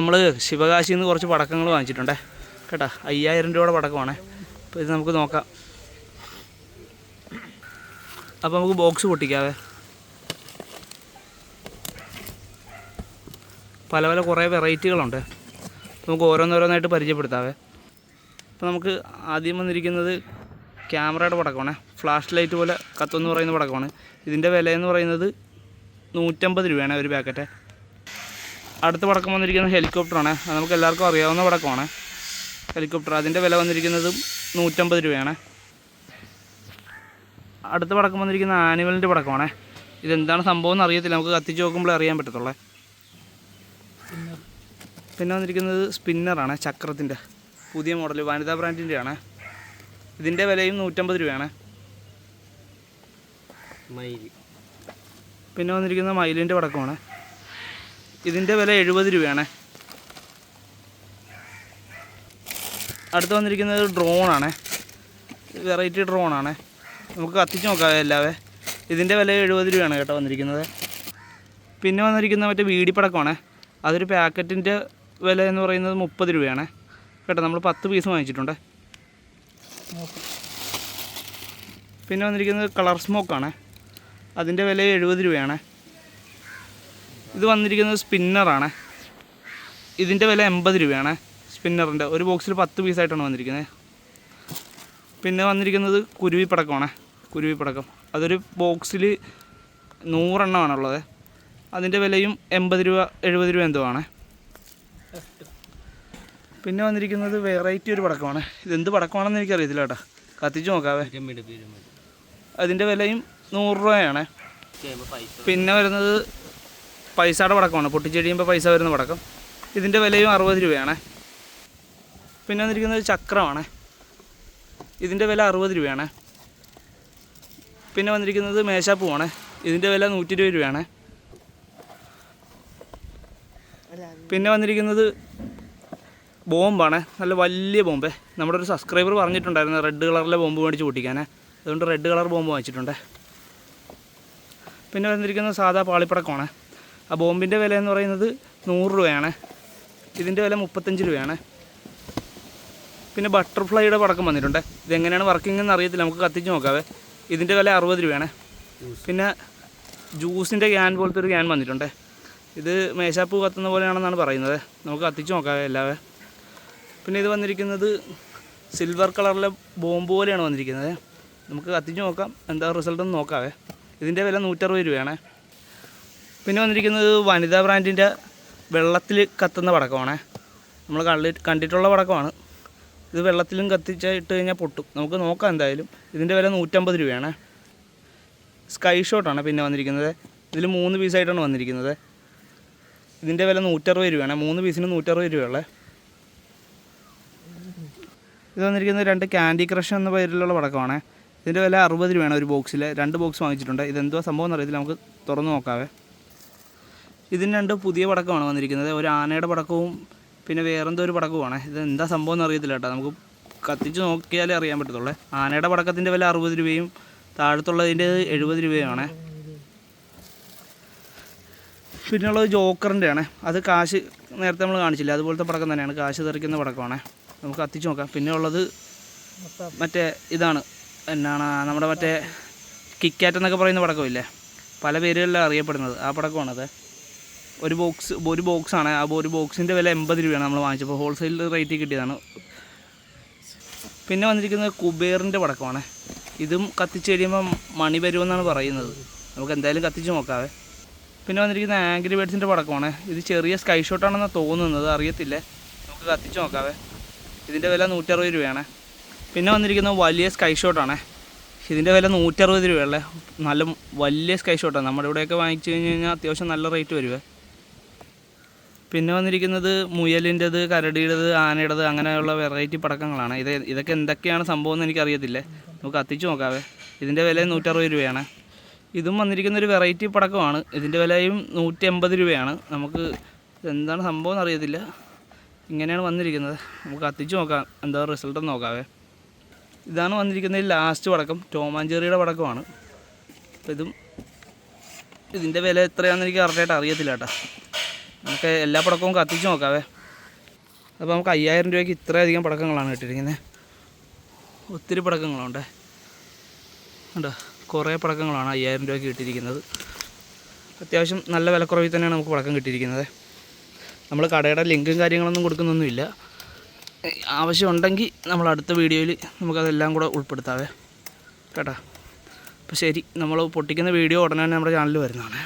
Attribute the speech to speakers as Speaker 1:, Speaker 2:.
Speaker 1: നമ്മൾ ശിവകാശിയിൽ നിന്ന് കുറച്ച് പടക്കങ്ങൾ വാങ്ങിച്ചിട്ടുണ്ടേ. കേട്ടോ? അയ്യായിരം രൂപയുടെ പടക്കമാണേ. അപ്പോൾ ഇത് നമുക്ക് നോക്കാം. അപ്പോൾ നമുക്ക് ബോക്സ് പൊട്ടിക്കാവേ. പല പല കുറേ വെറൈറ്റികളുണ്ട്. നമുക്ക് ഓരോന്നോരോന്നായിട്ട് പരിചയപ്പെടുത്താവേ. അപ്പോൾ നമുക്ക് ആദ്യം വന്നിരിക്കുന്നത് ക്യാമറയുടെ പടക്കമാണ്. ഫ്ലാഷ് ലൈറ്റ് പോലെ കത്തെന്ന് പറയുന്ന പടക്കമാണ്. ഇതിന്റെ വില എന്ന് പറയുന്നത് നൂറ്റമ്പത് രൂപയാണ് ഒരു പാക്കറ്റ്. അടുത്ത പടക്കം വന്നിരിക്കുന്നത് ഹെലികോപ്റ്ററാണ് അത് നമുക്ക് എല്ലാവർക്കും അറിയാവുന്ന പടക്കമാണ് ഹെലികോപ്റ്റർ അതിന്റെ വില വന്നിരിക്കുന്നത് നൂറ്റമ്പത് രൂപയാണ്. അടുത്ത പടക്കം വന്നിരിക്കുന്ന ആനുവലിന്റെ പടക്കമാണ് ഇതെന്താണ് സംഭവം എന്ന് അറിയത്തില്ല. നമുക്ക് കത്തിച്ച് നോക്കുമ്പോഴേ അറിയാൻ പറ്റത്തുള്ളേ. പിന്നെ വന്നിരിക്കുന്നത് സ്പിന്നറാണ് ചക്രത്തിന്റെ പുതിയ മോഡൽ വനിതാ ബ്രാൻഡിന്റെ ആണ്. ഇതിന്റെ വിലയും നൂറ്റമ്പത് രൂപയാണ്. പിന്നെ വന്നിരിക്കുന്നത് മയിലിന്റെ പടക്കമാണ് ഇതിന്റെ വില എഴുപത് രൂപയാണ്. അടുത്ത് വന്നിരിക്കുന്നത് ഡ്രോണാണ്. വെറൈറ്റി ഡ്രോണാണ്. നമുക്ക് കത്തിച്ച് നോക്കാം എല്ലാവേ. ഇതിന്റെ വില എഴുപത് രൂപയാണ് കേട്ടോ വന്നിരിക്കുന്നത്. പിന്നെ വന്നിരിക്കുന്ന മറ്റേ വീടിപ്പടക്കമാണ്. അതൊരു പാക്കറ്റിന്റെ വില എന്ന് പറയുന്നത് മുപ്പത് രൂപയാണ്. കേട്ടോ നമ്മൾ പത്ത് പീസ് വാങ്ങിച്ചിട്ടുണ്ട്. പിന്നെ വന്നിരിക്കുന്നത് കളർ സ്മോക്കാണ്. അതിന്റെ വില എഴുപത് രൂപയാണ്. ഇത് വന്നിരിക്കുന്നത് സ്പിന്നറാണ്. ഇതിന്റെ വില എൺപത് രൂപയാണ് സ്പിന്നറിന്റെ ഒരു ബോക്സിൽ പത്ത് പീസായിട്ടാണ് വന്നിരിക്കുന്നത്. പിന്നെ വന്നിരിക്കുന്നത് കുരുവി പടക്കമാണ്. കുരുവി പടക്കം. അതൊരു ബോക്സിൽ നൂറെണ്ണമാണുള്ളത്. അതിന്റെ വിലയും എൺപത് രൂപ എഴുപത് രൂപ എന്തോ ആണ്. പിന്നെ വന്നിരിക്കുന്നത് വെറൈറ്റി ഒരു പടക്കമാണ്. ഇതെന്ത് പടക്കമാണെന്ന് എനിക്കറിയത്തില്ല കേട്ടോ. കത്തിച്ച് നോക്കാവേ. അതിന്റെ വിലയും നൂറ് രൂപയാണ്. പിന്നെ വരുന്നത് പൈസയുടെ പടക്കമാണ് പൊട്ടിച്ചെടിയുമ്പോൾ പൈസ വരുന്ന പടക്കം ഇതിന്റെ വിലയും അറുപത് രൂപയാണ്. പിന്നെ വന്നിരിക്കുന്നത് ചക്രമാണ്. ഇതിന്റെ വില അറുപത് രൂപയാണ്. പിന്നെ വന്നിരിക്കുന്നത് മേശാപ്പൂവാണ്. ഇതിന്റെ വില നൂറ്റി ഇരുപത് രൂപയാണ്. പിന്നെ വന്നിരിക്കുന്നത് ബോംബാണ്. നല്ല വലിയ ബോംബ്. നമ്മുടെ ഒരു സബ്സ്ക്രൈബർ പറഞ്ഞിട്ടുണ്ടായിരുന്നു റെഡ് കളറിലെ ബോംബ് മേടിച്ച് പൊട്ടിക്കാൻ അതുകൊണ്ട് റെഡ് കളർ ബോംബ് വാങ്ങിച്ചിട്ടുണ്ട്. പിന്നെ വന്നിരിക്കുന്നത് സാധാ പാളിപ്പടക്കമാണ്. ആ ബോംബിന്റെ വില എന്ന് പറയുന്നത് നൂറ് രൂപയാണ്. ഇതിന്റെ വില മുപ്പത്തഞ്ച് രൂപയാണ്. പിന്നെ ബട്ടർഫ്ലൈയുടെ പടക്കം വന്നിട്ടുണ്ട്. ഇതെങ്ങനെയാണ് വർക്കിംഗ് എന്ന് അറിയത്തില്ല. നമുക്ക് കത്തിച്ച് നോക്കാവേ. ഇതിന്റെ വില അറുപത് രൂപയാണ്. പിന്നെ ജ്യൂസിന്റെ ക്യാൻ പോലത്തെ ഒരു ക്യാൻ വന്നിട്ടുണ്ട്. ഇത് മേശാപ്പ് കത്തുന്ന പോലെയാണെന്നാണ് പറയുന്നത്. നമുക്ക് കത്തിച്ച് നോക്കാവേ എല്ലാവേ. പിന്നെ ഇത് വന്നിരിക്കുന്നത് സിൽവർ കളറിലെ ബോംബ് പോലെയാണ് വന്നിരിക്കുന്നത്. നമുക്ക് കത്തിച്ച് നോക്കാം. എന്താ റിസൾട്ട് നോക്കാവേ. ഇതിന്റെ വില നൂറ്ററുപത് രൂപയാണ്. പിന്നെ വന്നിരിക്കുന്നത് വനിതാ ബ്രാൻഡിന്റെ വെള്ളത്തിൽ കത്തുന്ന പടക്കമാണ്. നമ്മൾ കള്ളി കണ്ടിട്ടുള്ള പടക്കമാണ്. ഇത് വെള്ളത്തിലും കത്തിച്ച് ഇട്ട് കഴിഞ്ഞാൽ പൊട്ടും. നമുക്ക് നോക്കാം എന്തായാലും. ഇതിന്റെ വില നൂറ്റമ്പത് രൂപയാണ്. സ്കൈ ഷോട്ടാണ് പിന്നെ വന്നിരിക്കുന്നത്. ഇതിൽ മൂന്ന് പീസായിട്ടാണ് വന്നിരിക്കുന്നത്. ഇതിന്റെ വില നൂറ്ററുപത് രൂപയാണ്. മൂന്ന് പീസിന് നൂറ്ററുപത് രൂപയുള്ള. ഇത് വന്നിരിക്കുന്നത് രണ്ട് ക്യാൻഡി ക്രഷ് എന്ന പേരിലുള്ള പടക്കമാണ്. ഇതിന്റെ വില അറുപത് രൂപയാണ് ഒരു ബോക്സിൽ രണ്ട് ബോക്സ് വാങ്ങിച്ചിട്ടുണ്ട്. ഇതെന്തോ സംഭവം എന്നറിയത്തില്ല. നമുക്ക് തുറന്ന് നോക്കാവേ. ഇതിന് രണ്ട് പുതിയ പടക്കമാണ് വന്നിരിക്കുന്നത്. ഒരു ആനയുടെ പടക്കവും പിന്നെ വേറെന്തോ ഒരു പടക്കവുമാണ്. ഇത് എന്താ സംഭവം എന്ന് അറിയത്തില്ല കേട്ടോ. നമുക്ക് കത്തിച്ച് നോക്കിയാലേ അറിയാൻ പറ്റത്തുള്ളൂ. ആനയുടെ പടക്കത്തിന്റെ വില അറുപത് രൂപയും താഴത്തുള്ളതിന്റെ എഴുപത് രൂപയുമാണ്. പിന്നെയുള്ളത് ജോക്കറിന്റെ ആണ് അത് കാശ് നേരത്തെ നമ്മൾ കാണിച്ചില്ല? അതുപോലത്തെ പടക്കം തന്നെയാണ്. കാശ് തെറിക്കുന്ന പടക്കമാണ്. നമുക്ക് കത്തിച്ച് നോക്കാം. പിന്നെ ഉള്ളത് മറ്റേ ഇതാണ്. എന്നാണ് നമ്മുടെ മറ്റേ കിക്കാറ്റ് എന്നൊക്കെ പറയുന്ന പടക്കമില്ലേ? പല പേരുകളിലാണ് അറിയപ്പെടുന്നത്. ആ പടക്കമാണത്. ഒരു ബോക്സ് ഒരു ബോക്സാണ് ആ ഒരു ബോക്സിന്റെ വില എൺപത് രൂപയാണ് നമ്മൾ വാങ്ങിച്ചപ്പോൾ ഹോൾസെയിൽ റേറ്റിൽ കിട്ടിയതാണ്. പിന്നെ വന്നിരിക്കുന്നത് കുബേറിന്റെ പടക്കമാണ്. ഇതും കത്തിച്ച് കഴിയുമ്പോൾ മണി വരുമെന്നാണ് പറയുന്നത്. നമുക്ക് എന്തായാലും കത്തിച്ച് നോക്കാവേ. പിന്നെ വന്നിരിക്കുന്ന ആംഗ്രി ബേഡ്സിന്റെ പടക്കമാണ്. ഇത് ചെറിയ സ്കൈ ഷോട്ടാണെന്നാണ് തോന്നുന്നത്. അറിയത്തില്ല. നമുക്ക് കത്തിച്ച് നോക്കാവേ. ഇതിന്റെ വില നൂറ്ററുപത് രൂപയാണ്. പിന്നെ വന്നിരിക്കുന്നത് വലിയ സ്കൈ ഷോട്ടാണ് ഇതിന്റെ വില നൂറ്ററുപത് രൂപയല്ലേ? നല്ല വലിയ സ്കൈ ഷോട്ടാണ് നമ്മുടെ ഇവിടെയൊക്കെ വാങ്ങിച്ചു കഴിഞ്ഞ് കഴിഞ്ഞാൽ അത്യാവശ്യം നല്ല റേറ്റ് വരുവേ. പിന്നെ വന്നിരിക്കുന്നത് മുയലിന്റെത് കരടിയുടേത് ആനയുടേത് അങ്ങനെയുള്ള വെറൈറ്റി പടക്കങ്ങളാണ്. ഇത് ഇതൊക്കെ എന്തൊക്കെയാണ് സംഭവം എന്ന് എനിക്കറിയത്തില്ലേ? നമുക്ക് കത്തിച്ച് നോക്കാവേ. ഇതിന്റെ വില നൂറ്ററുപത് രൂപയാണ്. ഇതും വന്നിരിക്കുന്ന ഒരു വെറൈറ്റി പടക്കമാണ്. ഇതിന്റെ വിലയും നൂറ്റി എൺപത് രൂപയാണ്. നമുക്ക് എന്താണ് സംഭവം എന്ന് അറിയത്തില്ല. ഇങ്ങനെയാണ് വന്നിരിക്കുന്നത്. നമുക്ക് കത്തിച്ച് നോക്കാം. എന്താ റിസൾട്ട് നോക്കാവേ. ഇതാണ് വന്നിരിക്കുന്നത് ലാസ്റ്റ് പടക്കം. ടോമാഞ്ചേറിയുടെ പടക്കമാണ്. ഇതും ഇതിന്റെ വില എത്രയാണെന്ന് എനിക്ക് കറക്റ്റായിട്ട് അറിയത്തില്ല കേട്ടോ. നമുക്ക് എല്ലാ പടക്കവും കത്തിച്ച് നോക്കാവേ. അപ്പോൾ നമുക്ക് അയ്യായിരം രൂപയ്ക്ക് ഇത്രയധികം പടക്കങ്ങളാണ് കിട്ടിയിരിക്കുന്നത്. ഒത്തിരി പടക്കങ്ങളുണ്ട്. ഉണ്ടോ കുറേ പടക്കങ്ങളാണ് അയ്യായിരം രൂപയ്ക്ക് കിട്ടിയിരിക്കുന്നത്. അത്യാവശ്യം നല്ല വിലക്കുറവിൽ തന്നെയാണ് നമുക്ക് പടക്കം കിട്ടിയിരിക്കുന്നത്. നമ്മൾ കടയുടെ ലിങ്കും കാര്യങ്ങളൊന്നും കൊടുക്കുന്നൊന്നുമില്ല. ആവശ്യമുണ്ടെങ്കിൽ നമ്മൾ അടുത്ത വീഡിയോയിൽ നമുക്കതെല്ലാം കൂടെ ഉൾപ്പെടുത്താവേ. കേട്ടോ? അപ്പോൾ ശരി നമ്മൾ പൊട്ടിക്കുന്ന വീഡിയോ ഉടനെ തന്നെ നമ്മുടെ ചാനലിൽ വരുന്നതാണ്.